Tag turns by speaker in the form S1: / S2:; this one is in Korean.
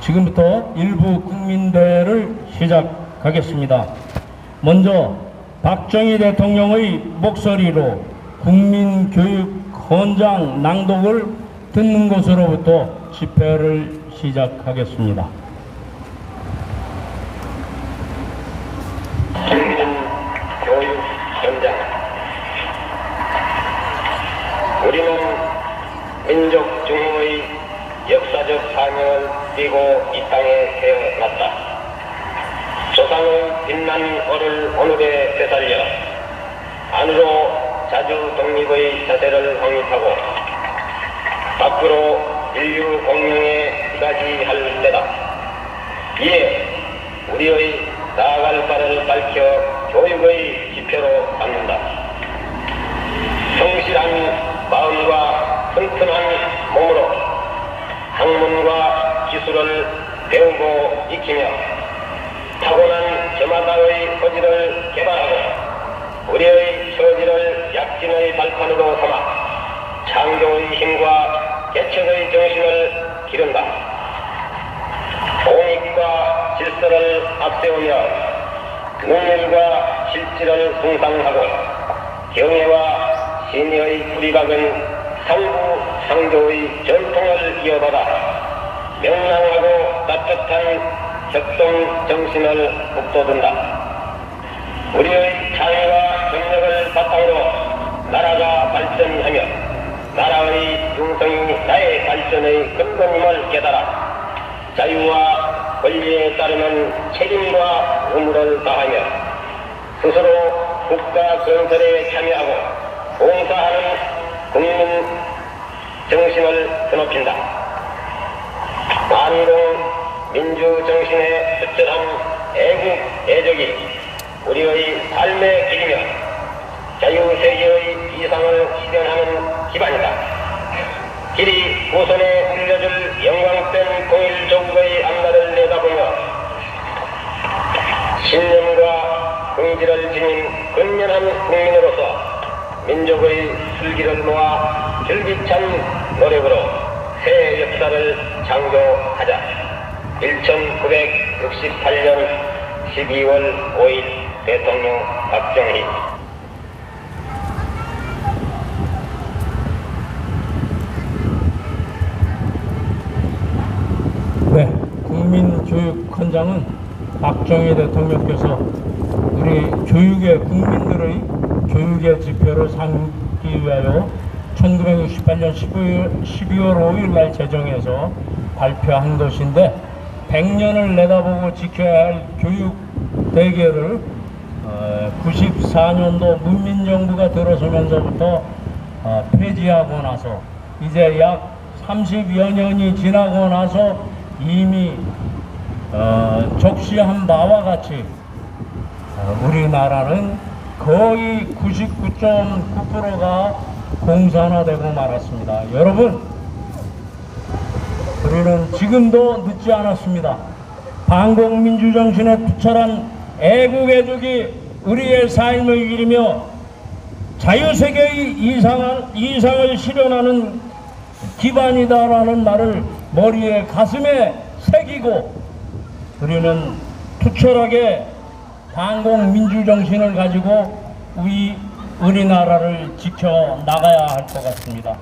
S1: 지금부터 일부 국민대회를 시작하겠습니다. 먼저 박정희 대통령의 목소리로 국민교육 헌장 낭독을 듣는 것으로부터 집회를 시작하겠습니다.
S2: 교육 현장. 우리는 민족 역사적 사명을 띠고 이 땅에 태어났다. 조상의 빛난 얼을 오늘에 되살려 안으로 자주 독립의 자세를 확립하고 밖으로 인류 공명에 이가지 할 때다. 이에 우리의 나아갈 바를 밝혀 교육의 지표로 삼는다. 기술을 배우고 익히며 타고난 저마다의 소질을 개발하고 우리의 처지를 약진의 발판으로 삼아 창조의 힘과 개척의 정신을 기른다. 공익과 질서를 앞세우며 능률과 실질을 숭상하고 경애와 신의의 뿌리박은 상부 상조의 전통을 이어받아 명랑하고 따뜻한 협동 정신을 북돋운다. 우리의 창의와 경력을 바탕으로 나라가 발전하며 나라의 융성이 나의 발전의 근본임을 깨달아 자유와 권리에 따르는 책임과 의무를 다하며 스스로 국가 건설에 참여하고 봉사하는 국민 정신을 드높인다. 반공 민주 정신의 투철한 애국 애적이 우리의 삶의 길이며 자유세계의 이상을 실현하는 기반이다. 길이 우선에 울려줄 영광된 공일 조국의 앞날을 내다보며 신념과 긍지를 지닌 근면한 국민으로서 민족의 슬기를 모아 줄기찬 노력으로 새 역사를 창조하자. 1968년 12월 5일 대통령 박정희
S1: 네, 국민교육헌장은 박정희 대통령께서 우리 교육의 국민들의 교육의 지표를 삼기 위하여 1968년 12월, 12월 5일 날 제정해서 발표한 것인데 100년을 내다보고 지켜야 할 교육 대계를 94년도 문민정부가 들어서면서부터 어, 폐지하고 나서 이제 약 30여 년이 지나고 나서 이미 어, 적시한 바와 같이 어, 우리나라는 거의 99.9%가 공산화되고 말았습니다. 여러분, 우리는 지금도 늦지 않았습니다. 반공민주 정신에 투철한 애국애족이 우리의 삶을 이루며 자유세계의 이상을, 이상을 실현하는 기반이다라는 말을 머리에 가슴에 새기고 우리는 투철하게 반공 민주 정신을 가지고 우리 우리나라를 지켜 나가야 할 것 같습니다.